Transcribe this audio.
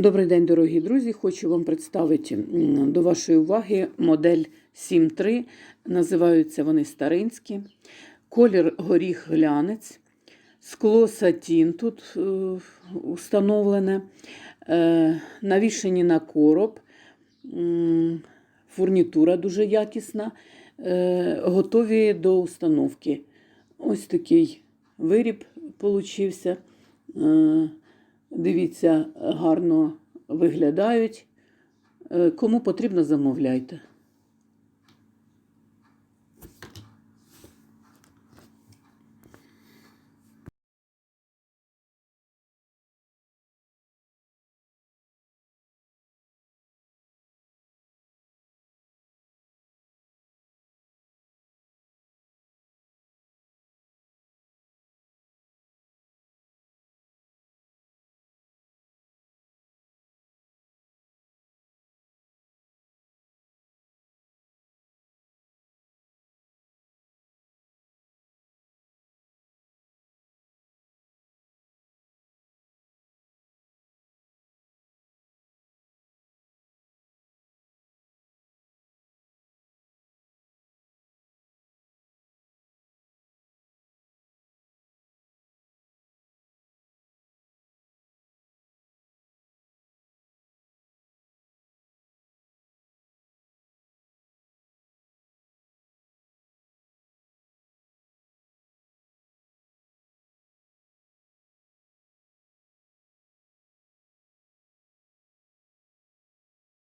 Добрий день, дорогі друзі! Хочу вам представити до вашої уваги модель 7.3. Називаються вони старинські. Колір горіх глянець, скло сатін тут е, установлене, е, навішені на короб, фурнітура дуже якісна, е, готові до установки. Ось такий виріб получився. Дивіться, гарно виглядають. Е, Кому потрібно, замовляйте.